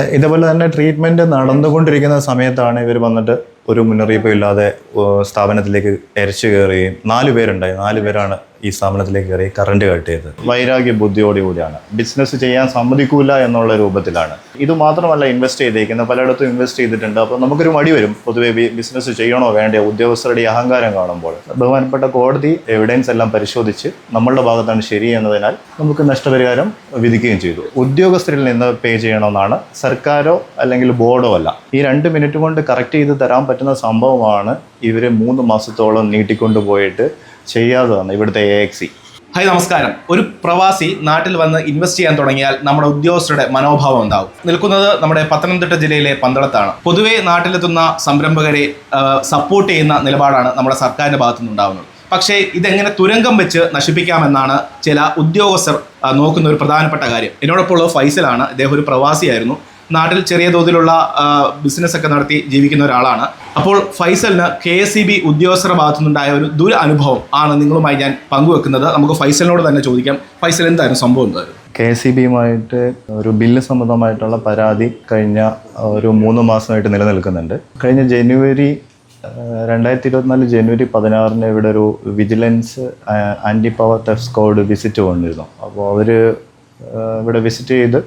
ഇതേപോലെ തന്നെ ട്രീറ്റ്മെന്റ് നടന്നുകൊണ്ടിരിക്കുന്ന സമയത്താണ് ഇവർ വന്നിട്ട് ഒരു മുന്നറിയിപ്പും ഇല്ലാതെ സ്ഥാപനത്തിലേക്ക് എരച്ചു കയറുകയും നാല് പേരുണ്ടായി. നാല് പേരാണ് ഈ സ്ഥാപനത്തിലേക്ക് കയറി കറണ്ട് കട്ട് ചെയ്തത് വൈരാഗ്യ ബുദ്ധിയോടുകൂടിയാണ് ബിസിനസ് ചെയ്യാൻ സമ്മതിക്കൂല എന്നുള്ള രൂപത്തിലാണ്. ഇത് മാത്രമല്ല ഇൻവെസ്റ്റ് ചെയ്തേക്കുന്നത്. പലയിടത്തും ഇൻവെസ്റ്റ് ചെയ്തിട്ടുണ്ട്. അപ്പോൾ നമുക്കൊരു മടി വരും. പൊതുവെ ബിസിനസ് ചെയ്യണോ വേണ്ടയോ? ഉദ്യോഗസ്ഥരുടെ അഹങ്കാരം കാണുമ്പോൾ. ബഹുമാനപ്പെട്ട കോടതി എവിഡൻസ് എല്ലാം പരിശോധിച്ച് നമ്മളുടെ ഭാഗത്താണ് ശരി എന്നതിനാൽ നമുക്ക് നഷ്ടപരിഹാരം വിധിക്കുകയും ചെയ്തു. ഉദ്യോഗസ്ഥരിൽ നിന്ന് പേ ചെയ്യണമെന്നാണ് സർക്കാരോ അല്ലെങ്കിൽ ബോർഡോ അല്ല. ഈ രണ്ട് മിനിറ്റ് കൊണ്ട് കറക്റ്റ് ചെയ്ത് തരാൻ പറ്റുന്ന സംഭവമാണ് ഇവരെ മൂന്ന് മാസത്തോളം നീട്ടിക്കൊണ്ടുപോയിട്ട് ചെയ്യാത്തതാണ് ഇവിടുത്തെ എ എക്സി ഹായ് നമസ്കാരം. ഒരു പ്രവാസി നാട്ടിൽ വന്ന് ഇൻവെസ്റ്റ് ചെയ്യാൻ തുടങ്ങിയാൽ നമ്മുടെ ഉദ്യോഗസ്ഥരുടെ മനോഭാവം ഉണ്ടാവും നിൽക്കുന്നത് നമ്മുടെ പത്തനംതിട്ട ജില്ലയിലെ പന്തളത്താണ്. പൊതുവേ നാട്ടിലെത്തുന്ന സംരംഭകരെ സപ്പോർട്ട് ചെയ്യുന്ന നിലപാടാണ് നമ്മുടെ സർക്കാരിന്റെ ഭാഗത്തുനിന്നുണ്ടാവുന്നത് പക്ഷേ ഇതെങ്ങനെ തുരങ്കം വെച്ച് നശിപ്പിക്കാമെന്നാണ് ചില ഉദ്യോഗസ്ഥർ നോക്കുന്ന ഒരു പ്രധാനപ്പെട്ട കാര്യം. എന്നോടൊപ്പം ഉള്ളത് ഫൈസലാണ്. ഇദ്ദേഹം ഒരു പ്രവാസിയായിരുന്നു. നാട്ടിൽ ചെറിയ തോതിലുള്ള ബിസിനസ് ഒക്കെ നടത്തി ജീവിക്കുന്ന ഒരാളാണ്. അപ്പോൾ ഫൈസലിന് കെ എസ് സി ബി ഉദ്യോഗസ്ഥരുടെ ഭാഗത്തുനിന്നുണ്ടായ ഒരു ദുര അനുഭവം ആണ് നിങ്ങളുമായി ഞാൻ പങ്കുവെക്കുന്നത്. നമുക്ക് ഫൈസലിനോട് തന്നെ ചോദിക്കാം. ഫൈസൽ എന്തായിരുന്നു സംഭവം എന്തായിരുന്നു? കെ സി ബിയുമായിട്ട് ഒരു ബില്ല് സംബന്ധമായിട്ടുള്ള പരാതി കഴിഞ്ഞ ഒരു മൂന്ന് മാസമായിട്ട് നിലനിൽക്കുന്നുണ്ട്. കഴിഞ്ഞ ജനുവരി രണ്ടായിരത്തി ഇരുപത്തിനാല് ജനുവരി പതിനാറിന് ഇവിടെ ഒരു vigilance anti power theft squad visit വന്നിരുന്നു അപ്പോൾ അവർ ഇവിടെ വിസിറ്റ് ചെയ്ത്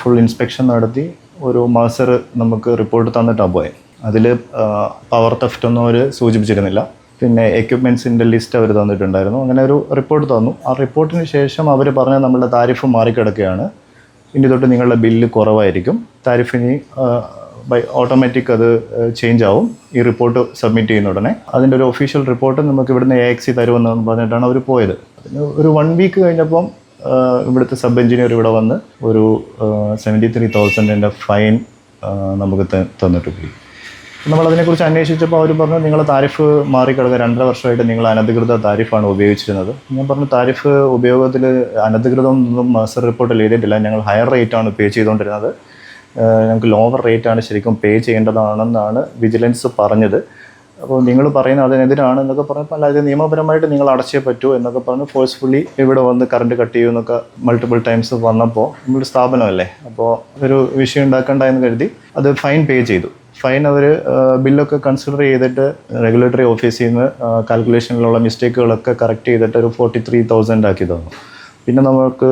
ഫുൾ ഇൻസ്പെക്ഷൻ നടത്തി ഒരു മാസർ നമുക്ക് റിപ്പോർട്ട് തന്നിട്ടാണ് പോയത് അതിൽ പവർ തെഫ്റ്റ് ഒന്നും അവർ സൂചിപ്പിച്ചിരുന്നില്ല. പിന്നെ എക്യുപ്മെൻസിന്റെ ലിസ്റ്റ് അവർ തന്നിട്ടുണ്ടായിരുന്നു. അങ്ങനെ ഒരു റിപ്പോർട്ട് തന്നു. ആ റിപ്പോർട്ടിന് ശേഷം അവർ പറഞ്ഞ നമ്മളുടെ താരിഫ് മാറിക്കിടക്കുകയാണ്. ഇനി തൊട്ട് നിങ്ങളുടെ ബില്ല് കുറവായിരിക്കും. താരിഫിനി ബൈ ഓട്ടോമാറ്റിക് അത് ചേഞ്ച് ആവും. ഈ റിപ്പോർട്ട് സബ്മിറ്റ് ചെയ്യുന്ന ഉടനെ. അതിന്റെ ഒരു ഒഫീഷ്യൽ റിപ്പോർട്ട് നമുക്ക് ഇവിടുന്ന് എ എക്സി തരുമെന്ന് പറഞ്ഞിട്ടാണ് അവർ പോയത്. ഒരു വൺ വീക്ക് കഴിഞ്ഞപ്പം ഇവിടുത്തെ സബ് എഞ്ചിനീയർ ഇവിടെ വന്ന് ഒരു സെവന്റി ത്രീ തൗസൻഡിന്റെ ഫൈൻ നമുക്ക് തന്നിട്ട് പോയി നമ്മളതിനെക്കുറിച്ച് അന്വേഷിച്ചപ്പോൾ അവർ പറഞ്ഞു നിങ്ങൾ താരിഫ് മാറിക്കിടക്കുക രണ്ടര വർഷമായിട്ട് നിങ്ങൾ അനധികൃത താരിഫാണ് ഉപയോഗിച്ചിരുന്നത്. ഞാൻ പറഞ്ഞു താരിഫ് ഉപയോഗത്തിൽ അനധികൃതമൊന്നും മാസർ റിപ്പോർട്ടിൽ എഴുതിയിട്ടില്ല. ഞങ്ങൾ ഹയർ റേറ്റാണ് പേ ചെയ്തുകൊണ്ടിരുന്നത് ഞങ്ങൾക്ക് ലോവർ റേറ്റാണ് ശരിക്കും പേ ചെയ്യേണ്ടതാണെന്നാണ് വിജിലൻസ് പറഞ്ഞത്. അപ്പോൾ നിങ്ങൾ പറയുന്ന അതിനെതിരാണ് എന്നൊക്കെ പറഞ്ഞപ്പോൾ അല്ല ഇത് നിയമപരമായിട്ട് നിങ്ങൾ അടച്ചേ പറ്റൂ എന്നൊക്കെ പറഞ്ഞ് ഫോഴ്സ്ഫുള്ളി ഇവിടെ വന്ന് കറണ്ട് കട്ട് ചെയ്യൂ എന്നൊക്കെ മൾട്ടിപ്പിൾ ടൈംസ് വന്നപ്പോൾ നമ്മുടെ സ്ഥാപനമല്ലേ? അപ്പോൾ ഒരു വിഷയം ഉണ്ടാക്കണ്ട എന്ന് കരുതി അത് ഫൈൻ പേ ചെയ്തു. ഫൈൻ അവർ ബില്ലൊക്കെ കൺസിഡർ ചെയ്തിട്ട് റെഗുലേറ്ററി ഓഫീസിൽ നിന്ന് കാൽക്കുലേഷനിലുള്ള മിസ്റ്റേക്കുകളൊക്കെ കറക്റ്റ് ചെയ്തിട്ട് ഒരു ഫോർട്ടി ത്രീ തൗസൻഡ് ആക്കി തന്നു. പിന്നെ നമുക്ക്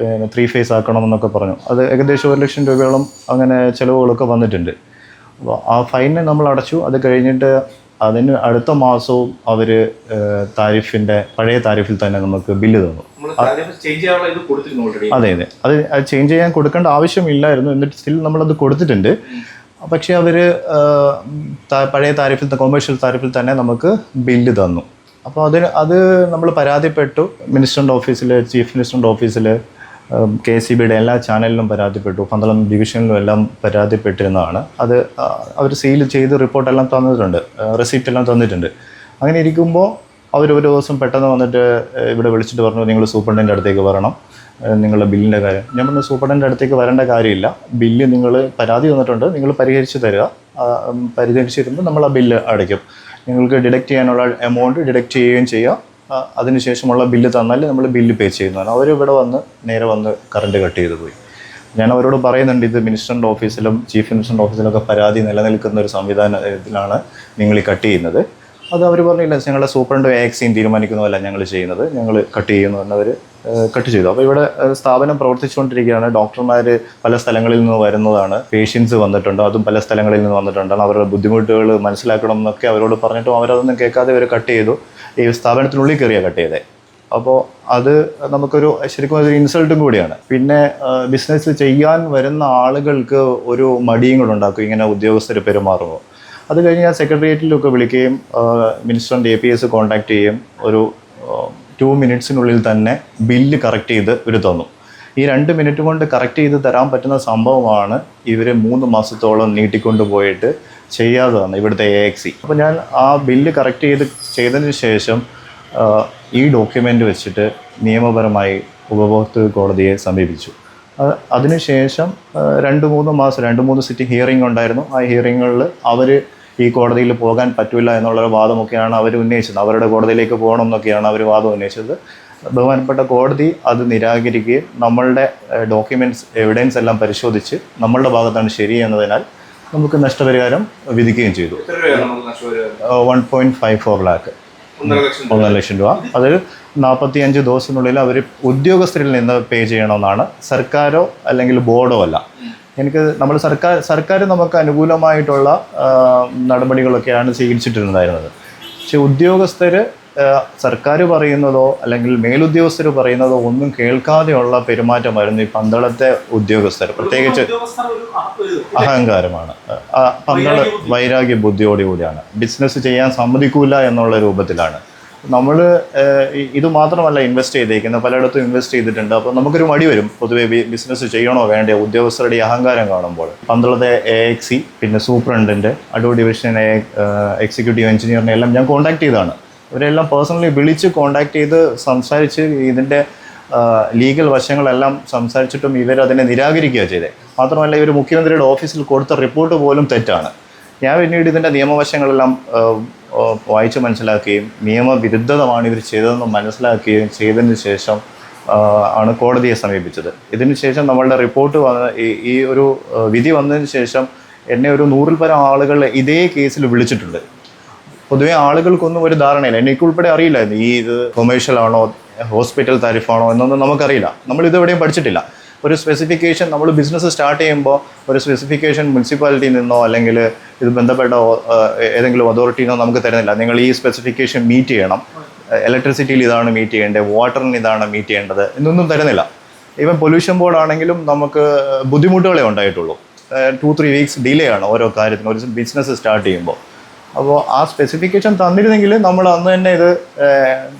പിന്നെ ത്രീ ഫേസ് ആക്കണമെന്നൊക്കെ പറഞ്ഞു. അത് ഏകദേശം ഒരു ലക്ഷം രൂപയോളം അങ്ങനെ ചിലവുകളൊക്കെ വന്നിട്ടുണ്ട്. അപ്പോൾ ആ ഫൈനെ നമ്മൾ അടച്ചു. അത് കഴിഞ്ഞിട്ട് അതിന് അടുത്ത മാസവും അവർ താരിഫിന്റെ പഴയ താരിഫിൽ തന്നെ നമുക്ക് ബില്ല് തന്നു. അതെ അത്. അത് ചേഞ്ച് ചെയ്യാൻ കൊടുക്കേണ്ട ആവശ്യമില്ലായിരുന്നു. എന്നിട്ട് സ്റ്റിൽ നമ്മളത് കൊടുത്തിട്ടുണ്ട്. പക്ഷെ അവർ പഴയ താരിഫിൽ കൊമേഴ്ഷ്യൽ താരിഫിൽ തന്നെ നമുക്ക് ബില്ല് തന്നു. അപ്പോൾ അതിന് അത് നമ്മൾ പരാതിപ്പെട്ടു. മിനിസ്റ്ററിന്റെ ഓഫീസിൽ ചീഫ് മിനിസ്റ്ററിന്റെ ഓഫീസിൽ കെ സി ബിയുടെ എല്ലാ ചാനലിലും പരാതിപ്പെട്ടു പന്തളം ഡിവിഷനിലും എല്ലാം പരാതിപ്പെട്ടിരുന്നതാണ്. അത് അവർ സീൽ ചെയ്ത് റിപ്പോർട്ടെല്ലാം തന്നിട്ടുണ്ട് റെസിപ്റ്റ് എല്ലാം തന്നിട്ടുണ്ട്. അങ്ങനെ ഇരിക്കുമ്പോൾ അവർ ഒരു ദിവസം പെട്ടെന്ന് വന്നിട്ട് ഇവിടെ വിളിച്ചിട്ട് പറഞ്ഞു നിങ്ങൾ സൂപ്രണ്ടിന്റെ അടുത്തേക്ക് വരണം നിങ്ങളുടെ ബില്ലിന്റെ കാര്യം. ഞാൻ പറഞ്ഞു സൂപ്രണ്ടിന്റെ അടുത്തേക്ക് വരേണ്ട കാര്യമില്ല. ബില്ല് നിങ്ങൾ പരാതി വന്നിട്ടുണ്ട് നിങ്ങൾ പരിഹരിച്ച് തരിക. പരിഹരിച്ച് നമ്മൾ ആ ബില്ല് അടയ്ക്കും. നിങ്ങൾക്ക് ഡിഡക്റ്റ് ചെയ്യാനുള്ള എമൗണ്ട് ഡിഡക്റ്റ് ചെയ്യുകയും ചെയ്യാം. ആ, അതിനുശേഷമുള്ള ബില്ല് തന്നാൽ നമ്മൾ ബില്ല് പേ ചെയ്യുന്നതാണ്. അവർ ഇവിടെ വന്ന് നേരെ വന്ന് കറണ്ട് കട്ട് ചെയ്ത് പോയി. ഞാൻ അവരോട് പറയുന്നുണ്ട് ഇത് മിനിസ്റ്ററിന്റെ ഓഫീസിലും ചീഫ് മിനിസ്റ്ററിന്റെ ഓഫീസിലൊക്കെ പരാതി നിലനിൽക്കുന്ന ഒരു സംവിധാനത്തിലാണ് നിങ്ങൾ ഈ കട്ട് ചെയ്യുന്നത്. അത് അവർ പറഞ്ഞില്ല ഞങ്ങളുടെ സൂപ്രണ്ട് വാക്സിൻ തീരുമാനിക്കുന്നതല്ല ഞങ്ങൾ ചെയ്യുന്നത്. ഞങ്ങൾ കട്ട് ചെയ്യുന്നു എന്നവർ കട്ട് ചെയ്തു. അപ്പോൾ ഇവിടെ സ്ഥാപനം പ്രവർത്തിച്ചുകൊണ്ടിരിക്കുകയാണ്. ഡോക്ടർമാർ പല സ്ഥലങ്ങളിൽ നിന്ന് വരുന്നതാണ്. പേഷ്യൻസ് വന്നിട്ടുണ്ട്. അതും പല സ്ഥലങ്ങളിൽ നിന്ന് വന്നിട്ടുണ്ട് അവരുടെ ബുദ്ധിമുട്ടുകൾ മനസ്സിലാക്കണം എന്നൊക്കെ അവരോട് പറഞ്ഞിട്ടും അവരതൊന്നും കേൾക്കാതെ അവർ കട്ട് ചെയ്തു. ഈ സ്ഥാപനത്തിനുള്ളിൽ കയറിയ കട്ട് ചെയ്തേ. അപ്പോൾ അത് നമുക്കൊരു ശരിക്കും ഒരു ഇൻസൾട്ടും കൂടിയാണ്. പിന്നെ ബിസിനസ് ചെയ്യാൻ വരുന്ന ആളുകൾക്ക് ഒരു മടിയും കൂടെ ഉണ്ടാക്കും ഇങ്ങനെ ഉദ്യോഗസ്ഥർ പെരുമാറുമ്പോൾ. അത് കഴിഞ്ഞ് ഞാൻ സെക്രട്ടേറിയറ്റിലൊക്കെ വിളിക്കുകയും മിനിസ്റ്ററിന്റെ എ പി എസ് കോൺടാക്ട് ചെയ്യും ഒരു ടു മിനിറ്റ്സിനുള്ളിൽ തന്നെ ബില്ല് കറക്റ്റ് ചെയ്ത് ഇവർ തന്നു. ഈ രണ്ട് മിനിറ്റ് കൊണ്ട് കറക്റ്റ് ചെയ്ത് തരാൻ പറ്റുന്ന സംഭവമാണ് ഇവർ മൂന്ന് മാസത്തോളം നീട്ടിക്കൊണ്ട് പോയിട്ട് ചെയ്യാത്തതാണ് ഇവിടുത്തെ എ എക്സി അപ്പോൾ ഞാൻ ആ ബില്ല് കറക്റ്റ് ചെയ്ത് ചെയ്തതിന് ശേഷം ഈ ഡോക്യുമെന്റ് വെച്ചിട്ട് നിയമപരമായി ഉപഭോക്തൃ കോടതിയെ സമീപിച്ചു. അത് അതിനുശേഷം രണ്ട് മൂന്ന് മാസം രണ്ട് മൂന്ന് സിറ്റി ഹിയറിംഗ് ഉണ്ടായിരുന്നു. ആ ഹിയറിങ്ങുകളിൽ അവർ ഈ കോടതിയിൽ പോകാൻ പറ്റില്ല എന്നുള്ള വാദമൊക്കെയാണ് അവർ ഉന്നയിച്ചത്. അവരുടെ കോടതിയിലേക്ക് പോകണം എന്നൊക്കെയാണ് അവർ വാദം ഉന്നയിച്ചത്. ബഹുമാനപ്പെട്ട കോടതി അത് നിരാകരിക്കുകയും നമ്മളുടെ ഡോക്യുമെന്റ്സ് എവിഡൻസ് എല്ലാം പരിശോധിച്ച് നമ്മളുടെ ഭാഗത്താണ് ശരി എന്നതിനാൽ നമുക്ക് നഷ്ടപരിഹാരം വിധിക്കുകയും ചെയ്തു. One point five four lakh ഒന്നര ലക്ഷം ഒന്നര ലക്ഷം രൂപ. അതിൽ നാൽപ്പത്തി അഞ്ച് ദിവസത്തിനുള്ളിൽ അവർ ഉദ്യോഗസ്ഥരിൽ നിന്ന് പേ ചെയ്യണമെന്നാണ്. സർക്കാരോ അല്ലെങ്കിൽ ബോർഡോ അല്ല. എനിക്ക് നമ്മൾ സർക്കാർ സർക്കാർ നമുക്ക് അനുകൂലമായിട്ടുള്ള നടപടികളൊക്കെയാണ് സ്വീകരിച്ചിട്ടുണ്ടായിരുന്നത് പക്ഷെ ഉദ്യോഗസ്ഥർ സർക്കാർ പറയുന്നതോ അല്ലെങ്കിൽ മേലുദ്യോഗസ്ഥർ പറയുന്നതോ ഒന്നും കേൾക്കാതെയുള്ള പെരുമാറ്റമായിരുന്നു ഈ പന്തളത്തെ ഉദ്യോഗസ്ഥർ. പ്രത്യേകിച്ച് അഹങ്കാരമാണ്. പന്തള വൈരാഗ്യ ബുദ്ധിയോടുകൂടിയാണ് ബിസിനസ് ചെയ്യാൻ സമ്മതിക്കൂല എന്നുള്ള രൂപത്തിലാണ്. നമ്മൾ ഇത് മാത്രമല്ല ഇൻവെസ്റ്റ് ചെയ്തേക്കുന്നത്. പലയിടത്തും ഇൻവെസ്റ്റ് ചെയ്തിട്ടുണ്ട്. അപ്പോൾ നമുക്കൊരു മടി വരും. പൊതുവേ ബിസിനസ് ചെയ്യണോ വേണ്ടയോ? ഉദ്യോഗസ്ഥരുടെ അഹങ്കാരം കാണുമ്പോൾ. പന്ത്രണ്ട് എ എക്സി പിന്നെ സൂപ്രണ്ടിന്റെ അടൂർ ഡിവിഷൻ എക്സിക്യൂട്ടീവ് എഞ്ചിനീയറിനെ എല്ലാം ഞാൻ കോൺടാക്ട് ചെയ്താണ് ഇവരെല്ലാം പേഴ്സണലി വിളിച്ച് കോൺടാക്ട് ചെയ്ത് സംസാരിച്ച് ഇതിന്റെ ലീഗൽ വശങ്ങളെല്ലാം സംസാരിച്ചിട്ടും ഇവർ അതിനെ നിരാകരിക്കുകയാണ് ചെയ്തത് മാത്രമല്ല ഇവർ മുഖ്യമന്ത്രിയുടെ ഓഫീസിൽ കൊടുത്ത റിപ്പോർട്ട് പോലും തെറ്റാണ്. ഞാൻ പിന്നീട് ഇതിന്റെ നിയമവശങ്ങളെല്ലാം വായിച്ച് മനസ്സിലാക്കുകയും നിയമവിരുദ്ധതമാണ് ഇവർ ചെയ്തതെന്ന് മനസ്സിലാക്കുകയും ചെയ്തതിന് ശേഷം ആണ് കോടതിയെ സമീപിച്ചത്. ഇതിന് ശേഷം നമ്മളുടെ റിപ്പോർട്ട് വന്ന ഈ ഒരു വിധി വന്നതിന് ശേഷം എന്നെ ഒരു നൂറിൽ പരം ആളുകൾ ഇതേ കേസിൽ വിളിച്ചിട്ടുണ്ട്. പൊതുവെ ആളുകൾക്കൊന്നും ഒരു ധാരണയില്ല. എനിക്ക് ഉൾപ്പെടെ അറിയില്ലായിരുന്നു. ഈ ഇത് കൊമേഴ്ഷ്യൽ ആണോ ഹോസ്പിറ്റൽ താരിഫാണോ എന്നൊന്നും നമുക്കറിയില്ല. നമ്മൾ ഇതെവിടെയും പഠിച്ചിട്ടില്ല. ഒരു സ്പെസിഫിക്കേഷൻ നമ്മൾ ബിസിനസ് സ്റ്റാർട്ട് ചെയ്യുമ്പോൾ ഒരു സ്പെസിഫിക്കേഷൻ മുനിസിപ്പാലിറ്റിയിൽ നിന്നോ അല്ലെങ്കിൽ ഇത് ബന്ധപ്പെട്ട ഏതെങ്കിലും അതോറിറ്റിയിൽ നിന്നോ നമുക്ക് തരുന്നില്ല. നിങ്ങൾ ഈ സ്പെസിഫിക്കേഷൻ മീറ്റ് ചെയ്യണം. ഇലക്ട്രിസിറ്റിയിൽ ഇതാണ് മീറ്റ് ചെയ്യേണ്ടത് വാട്ടറിന് ഇതാണ് മീറ്റ് ചെയ്യേണ്ടത് എന്നൊന്നും തരുന്നില്ല. ഈവൻ പൊല്യൂഷൻ ബോർഡ് ആണെങ്കിലും നമുക്ക് ബുദ്ധിമുട്ടുകളെ ഉണ്ടായിട്ടുള്ളൂ. ടു ത്രീ വീക്സ് ഡിലേ ആണ് ഓരോ കാര്യത്തിനും ഒരു ബിസിനസ് സ്റ്റാർട്ട് ചെയ്യുമ്പോൾ അപ്പോൾ ആ സ്പെസിഫിക്കേഷൻ തന്നിരുന്നെങ്കിൽ നമ്മൾ അന്ന് തന്നെ ഇത്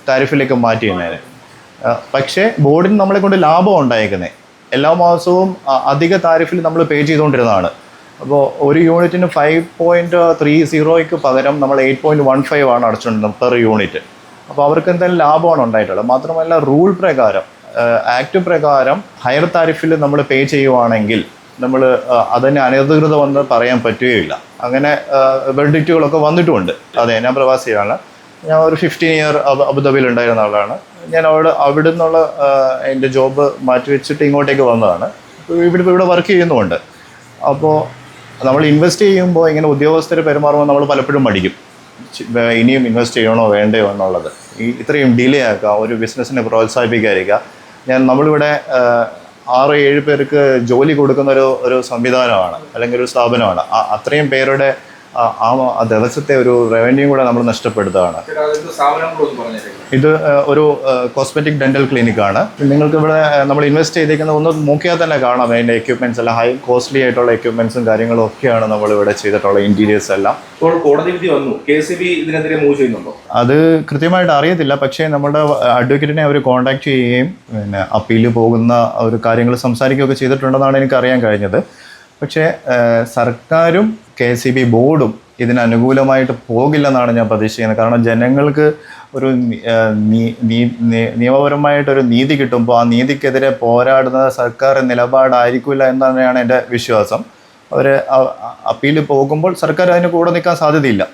താരിഫിലേക്ക് മാറ്റി തന്നെ പക്ഷേ ബോർഡിന് നമ്മളെ കൊണ്ട് ലാഭം ഉണ്ടായേക്കുന്നത് എല്ലാ മാസവും അധിക താരിഫിൽ നമ്മൾ പേ ചെയ്തുകൊണ്ടിരുന്നതാണ്. അപ്പോൾ ഒരു യൂണിറ്റിന് ഫൈവ് പോയിന്റ് ത്രീ സീറോയ്ക്ക് പകരം നമ്മൾ എയ്റ്റ് പോയിന്റ് വൺ ഫൈവ് ആണ് അടച്ചുകൊണ്ടിരുന്നത് പെർ യൂണിറ്റ് അപ്പോൾ അവർക്ക് എന്തായാലും ലാഭമാണ് ഉണ്ടായിട്ടുള്ളത്. മാത്രമല്ല റൂൾ പ്രകാരം ആക്ട് പ്രകാരം ഹയർ താരിഫിൽ നമ്മൾ പേ ചെയ്യുവാണെങ്കിൽ നമ്മൾ അതിന് അനധികൃതമെന്ന് പറയാൻ പറ്റുകയില്ല. അങ്ങനെ വെർഡിക്റ്റുകളൊക്കെ വന്നിട്ടുമുണ്ട് അതെ ഞാൻ പ്രവാസിയാണ്. ഞാൻ ഒരു ഫിഫ്റ്റീൻ ഇയർ അബുദാബിയിൽ ഉണ്ടായിരുന്ന ആളാണ്. ഞാൻ അവിടെ അവിടെ നിന്നുള്ള എന്റെ ജോബ് മാറ്റിവെച്ചിട്ട് ഇങ്ങോട്ടേക്ക് വന്നതാണ്. ഇവിടെ ഇവിടെ വർക്ക് ചെയ്യുന്നുമുണ്ട്. അപ്പോൾ നമ്മൾ ഇൻവെസ്റ്റ് ചെയ്യുമ്പോൾ ഇങ്ങനെ ഉദ്യോഗസ്ഥരെ പെരുമാറുമ്പോൾ നമ്മൾ പലപ്പോഴും മടിക്കും. ഇനിയും ഇൻവെസ്റ്റ് ചെയ്യണോ വേണ്ടയോ എന്നുള്ളത്. ഈ ഇത്രയും ഡിലേ ആക്കുക ഒരു ബിസിനസ്സിനെ പ്രോത്സാഹിപ്പിക്കാതിരിക്കുക. ഞാൻ നമ്മളിവിടെ ആറ് ഏഴ് പേർക്ക് ജോലി കൊടുക്കുന്ന ഒരു ഒരു സംവിധാനമാണ് അല്ലെങ്കിൽ ഒരു സ്ഥാപനമാണ്. അത്രയും പേരുടെ ആ ആ- ദിവസത്തെ ഒരു റവന്യൂ കൂടെ നമ്മൾ നഷ്ടപ്പെടുത്തുകയാണ് ഇത് ഒരു കോസ്മെറ്റിക് ഡെന്റൽ ക്ലിനിക്കാണ് നിങ്ങൾക്ക് ഇവിടെ നമ്മൾ ഇൻവെസ്റ്റ് ചെയ്തേക്കുന്ന ഒന്ന് നോക്കിയാൽ തന്നെ കാണാം. അതിന്റെ എക്യുപ്മെന്റ്സ് എല്ലാം ഹൈ കോസ്റ്റ്ലി ആയിട്ടുള്ള എക്യുപ്മെന്റ്സും കാര്യങ്ങളും ഒക്കെയാണ് നമ്മൾ ഇവിടെ ചെയ്തിട്ടുള്ള ഇന്റീരിയേഴ്സ് എല്ലാം. ഇപ്പോൾ കോടതി വിധി വന്നു. കെ സി ബി ഇതിനെതിരെ മൂവ് ചെയ്യുന്നുണ്ടോ? അത് കൃത്യമായിട്ട് അറിയത്തില്ല. പക്ഷേ നമ്മുടെ അഡ്വക്കേറ്റിനെ അവർ കോൺടാക്ട് ചെയ്യുകയും പിന്നെ അപ്പീൽ പോകുന്ന ഒരു കാര്യങ്ങൾ സംസാരിക്കുകയൊക്കെ ചെയ്തിട്ടുണ്ടെന്നാണ് എനിക്ക് അറിയാൻ കഴിഞ്ഞത്. പക്ഷേ സർക്കാരും കെ സി ബി ബോർഡും ഇതിനനുകൂലമായിട്ട് പോകില്ലെന്നാണ് ഞാൻ പ്രതീക്ഷിക്കുന്നത്. കാരണം ജനങ്ങൾക്ക് ഒരു നിയമപരമായിട്ടൊരു നീതി കിട്ടുമ്പോൾ ആ നീതിക്കെതിരെ പോരാടുന്നത് സർക്കാർ നിലപാടായിരിക്കില്ല എന്ന് തന്നെയാണ് എന്റെ വിശ്വാസം അവർ അപ്പീൽ പോകുമ്പോൾ സർക്കാർ അതിന് കൂടെ നിൽക്കാൻ സാധ്യതയില്ല.